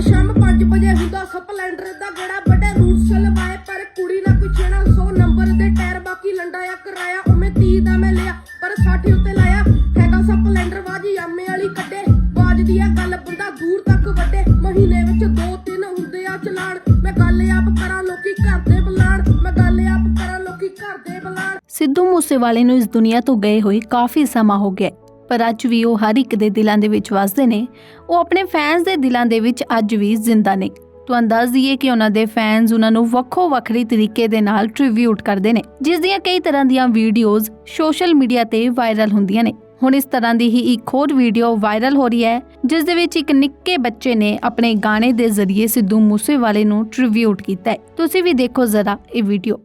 ਨਿਤ ਸ਼ਾਮ 5 ਵਜੇ ਹੁੰਦਾ ਸਪਲੈਂਡਰ ਦਾ ਗੜਾ ਵੱਡੇ ਰੂਟ ਸਲਵਾਏ ਪਰ ਕੁੜੀ ਨਾ ਕੋਈ ਛੇਣਾ 100 ਨੰਬਰ ਦੇ ਟਾਇਰ ਬਾਕੀ ਲੰਡਾਇਆ ਕਰਾਇਆ, ਉਵੇਂ 30 ਦਾ ਮੈਂ ਲਿਆ, ਪਰ 60 ਉੱਤੇ ਲਾਇਆ। ਹੈਗਾ ਸਪਲੈਂਡਰ ਬਾਜੀ, ਆਮੇ ਵਾਲੀ ਕੱਢੇ ਬਾਜਦੀ ਆ ਗੱਲ ਬੰਦਾ ਦੂਰ ਤੱਕ ਵੱਡੇ ਮਹੀਨੇ ਵਿੱਚ ਦੋ ਤਿੰਨ ਹੁੰਦੇ ਆ ਚਲਾਣ। ਮੈਂ ਗੱਲ ਆਪ ਕਰਾਂ ਲੋਕੀ ਘਰ ਦੇ ਬੁਲਾਣ। ਮੈਂ ਗੱਲ ਆਪ ਕਰਾਂ ਲੋਕੀ ਘਰ ਦੇ ਬੁਲਾਣ। ਸਿੱਧੂ ਮੂਸੇਵਾਲੇ ਨੂੰ ਇਸ ਦੁਨੀਆ ਤੋਂ ਗਏ ਹੋਏ ਕਾਫੀ ਸਮਾਂ ਹੋ ਗਿਆ। ਪਰ ਅੱਜ ਵੀ ਉਹ ਹਰ ਇੱਕ ਦੇ ਦਿਲਾਂ ਦੇ ਵਿੱਚ ਵਸਦੇ ਨੇ। ਉਹ ਆਪਣੇ ਫੈਨਸ ਦੇ ਦਿਲਾਂ ਦੇ ਵਿੱਚ ਅੱਜ ਵੀ ਜ਼ਿੰਦਾ ਨੇ। ਤੁਹਾਨੂੰ ਦੱਸ ਦਈਏ ਕਿ ਉਹਨਾਂ ਦੇ ਫੈਨਸ ਉਹਨਾਂ ਨੂੰ ਵੱਖੋ ਵੱਖਰੀ ਤਰੀਕੇ ਦੇ ਨਾਲ ਟ੍ਰਿਬਿਊਟ ਕਰਦੇ ਨੇ, ਜਿਸ ਦੀਆਂ ਕਈ ਤਰ੍ਹਾਂ ਦੀਆਂ ਵੀਡੀਓਜ਼ ਸੋਸ਼ਲ ਮੀਡੀਆ ਤੇ ਵਾਇਰਲ ਹੁੰਦੀਆਂ ਨੇ। ਹੁਣ ਇਸ ਤਰ੍ਹਾਂ ਦੀ ਹੀ ਇੱਕ ਹੋਰ ਵੀਡੀਓ ਵਾਇਰਲ ਹੋ ਰਹੀ ਹੈ, ਜਿਸ ਦੇ ਵਿੱਚ ਇੱਕ ਨਿੱਕੇ ਬੱਚੇ ਨੇ ਆਪਣੇ ਗਾਣੇ ਦੇ ਜ਼ਰੀਏ ਸਿੱਧੂ ਮੂਸੇਵਾਲੇ ਨੂੰ ਟ੍ਰਿਬਿਊਟ ਕੀਤਾ ਹੈ। ਤੁਸੀਂ ਵੀ ਦੇਖੋ ਜ਼ਰਾ ਇਹ ਵੀਡੀਓ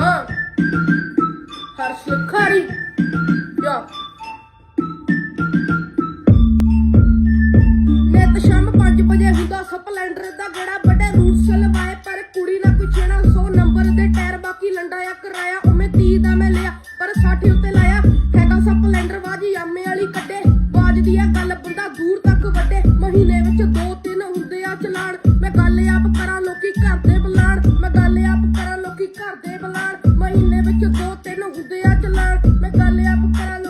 ਹਾਂ। ਹਰਸ਼ ਖਾਰੀ ਯਾ 100 ਦਾ ਗੜਾ ਵੱਡੇ ਰੂਟਸ ਲਵਾਏ ਪਰ ਕੁੜੀ ਨਾ ਕੋਈ 100 ਨੰਬਰ ਦੇ ਟਾਇਰ ਬਾਕੀ ਲੰਡਾਇਆ, ਕਰਾਇਆ, ਉਵੇਂ 30 ਦਾ ਮੈਂ ਲਿਆ, ਪਰ 60 ਉੱਤੇ ਲਾਇਆ। ਹੈਗਾ ਸਪਲੈਂਡਰ ਬਾਜੀ, ਆਮੇ ਵਾਲੀ ਕੱਢੇ ਵੱਜਦੀ ਆ ਗੱਲ ਬੰਦਾ ਦੂਰ ਤੱਕ ਵੱਡੇ ਮਹੀਨੇ ਵਿੱਚ ਦੋ ਤਿੰਨ ਹੁੰਦੇ ਆ ਚਲਾਣ। ਮੈਂ ਗੱਲ ਆਪ ਕਰਾਂ ਲੋਕੀ ਘਰ ਦੇ ਬੁਲਾਣ। ਮੈਂ ਗੱਲ ਆਪ ਕਰਾਂ ਲੋਕੀ ਘਰ ਦੇ ਬੁਲਾਣ। ਮਹੀਨੇ ਵਿੱਚ ਦੋ ਤਿੰਨ ਹੁੰਦੇ ਆ ਚਲਾਣ। ਮੈਂ ਗੱਲ ਆਪ ਕਰਾਂ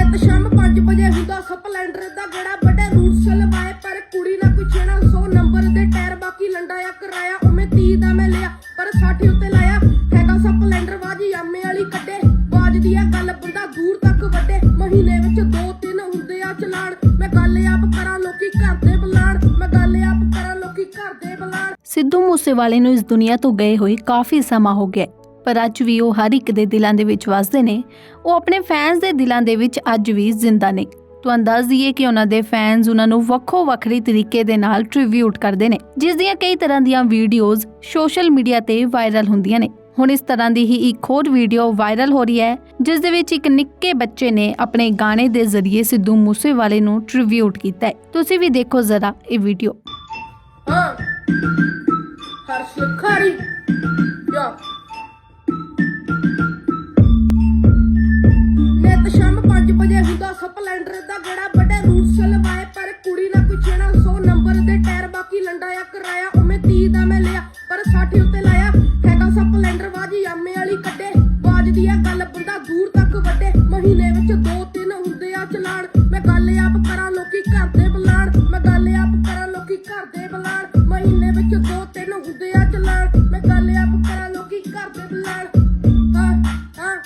ਨਿਤ ਸ਼ਾਮ 5 ਵਜੇ ਹੁੰਦਾ, ਸਪਲੈਂਡਰ ਦਾ ਗੜਾ ਵੱਡੇ ਰੂਟ ਸਲਵਾਏ ਪਰ ਕੁੜੀ ਨਾ ਕੋਈ ਛੇਣਾ 100 ਨੰਬਰ ਦੇ ਟਾਇਰ ਬਾਕੀ ਲੰਡਾਇਆ, ਕਰਾਇਆ, ਉਵੇਂ 30 ਦਾ ਮੈਂ ਲਿਆ, ਪਰ 60 ਉੱਤੇ ਲਾਇਆ, ਹੈਗਾ ਸਪਲੈਂਡਰ ਬਾਜੀ, ਆਮੇ ਵਾਲੀ ਕੱਢੇ ਬਾਜਦੀ ਆ ਗੱਲ ਬੰਦਾ ਦੂਰ ਤੱਕ ਵੱਡੇ, ਮਹੀਨੇ ਵਿੱਚ ਦੋ ਤਿੰਨ ਹੁੰਦੇ ਆ ਚਲਾਣ, ਮੈਂ ਗੱਲ ਆਪ ਕਰਾਂ ਲੋਕੀ ਘਰ ਦੇ ਬੁਲਾਣ, ਮੈਂ ਗੱਲ ਆਪ ਕਰਾਂ ਲੋਕੀ ਘਰ ਦੇ ਬੁਲਾਣ। ਸਿੱਧੂ ਮੂਸੇਵਾਲੇ ਨੂੰ ਇਸ ਦੁਨੀਆ ਤੋਂ ਗਏ ਹੋਏ ਕਾਫੀ ਸਮਾਂ ਹੋ ਗਿਆ ਪਰ ਅੱਜ ਵੀ ਉਹ ਹਰ ਇੱਕ ਦੇ ਦਿਲਾਂ ਦੇ ਵਿੱਚ ਵਸਦੇ ਨੇ। ਉਹ ਆਪਣੇ ਫੈਨਸ ਦੇ ਦਿਲਾਂ ਦੇ ਵਿੱਚ ਅੱਜ ਵੀ ਜ਼ਿੰਦਾ ਨੇ। ਤੁਹਾਨੂੰ ਦੱਸ ਦਈਏ ਕਿ ਉਹਨਾਂ ਦੇ ਫੈਨਸ ਉਹਨਾਂ ਨੂੰ ਵੱਖੋ ਵੱਖਰੀ ਤਰੀਕੇ ਦੇ ਨਾਲ ਟ੍ਰਿਬਿਊਟ ਕਰਦੇ ਨੇ, ਜਿਸ ਦੀਆਂ ਕਈ ਤਰ੍ਹਾਂ ਦੀਆਂ ਵੀਡੀਓਜ਼ ਸੋਸ਼ਲ ਮੀਡੀਆ ਤੇ ਵਾਇਰਲ ਹੁੰਦੀਆਂ ਨੇ। ਹੁਣ ਇਸ ਤਰ੍ਹਾਂ ਦੀ ਹੀ ਇੱਕ ਹੋਰ ਵੀਡੀਓ ਵਾਇਰਲ ਹੋ ਰਹੀ ਹੈ, ਜਿਸ ਦੇ ਵਿੱਚ ਇੱਕ ਨਿੱਕੇ ਬੱਚੇ ਨੇ ਆਪਣੇ ਗਾਣੇ ਦੇ ਜ਼ਰੀਏ ਸਿੱਧੂ ਮੂਸੇਵਾਲੇ ਨੂੰ ਟ੍ਰਿਬਿਊਟ ਕੀਤਾ ਹੈ। ਤੁਸੀਂ ਵੀ ਦੇਖੋ ਜ਼ਰਾ ਇਹ ਵੀਡੀਓ ਹਾਂ। ਹਰਸ਼ ਖਾਰੀ ਯਾ। ਦਾ ਸਪਲੈਂਡਰ ਦਾ ਗੇੜਾ ਵੱਡੇ ਰੂਟਸ ਲਵਾਏ ਪਰ ਕੁੜੀ ਨਾ ਕੋਈ ਛੇਣਾ 100 ਨੰਬਰ ਦੇ ਟਾਇਰ ਬਾਕੀ ਲੰਡਾ ਆ, ਕਰਾਇਆ ਉਵੇਂ 30 ਦਾ ਮੈਂ ਲਿਆ, ਪਰ 60 ਉੱਤੇ ਲਾਇਆ। ਹੈਗਾ ਸਪਲੈਂਡਰ ਵਾਜੀ ਆਮੇ ਵਾਲੀ ਕੱਢੇ ਵਾਜਦੀ ਆ ਗੱਲ ਬੰਦਾ ਦੂਰ ਤੱਕ ਵੱਡੇ ਮਹੀਨੇ ਵਿੱਚ ਦੋ ਤਿੰਨ ਹੁੰਦੇ ਆ ਚਲਾਣ। ਮੈਂ ਗੱਲ ਆਪ ਕਰਾਂ ਲੋਕੀ ਘਰ ਦੇ ਬੁਲਾਣ। ਮੈਂ ਗੱਲ ਆਪ ਕਰਾਂ ਲੋਕੀ ਘਰ ਦੇ ਬੁਲਾਣ। ਮਹੀਨੇ ਵਿੱਚ ਦੋ ਤਿੰਨ ਹੁੰਦੇ ਆ ਚਲਾਣ। ਮੈਂ ਗੱਲ ਆਪ ਕਰਾਂ ਲੋਕੀ ਘਰ ਦੇ ਬੁਲਾਣ। ਹਾਂ ਹਾਂ।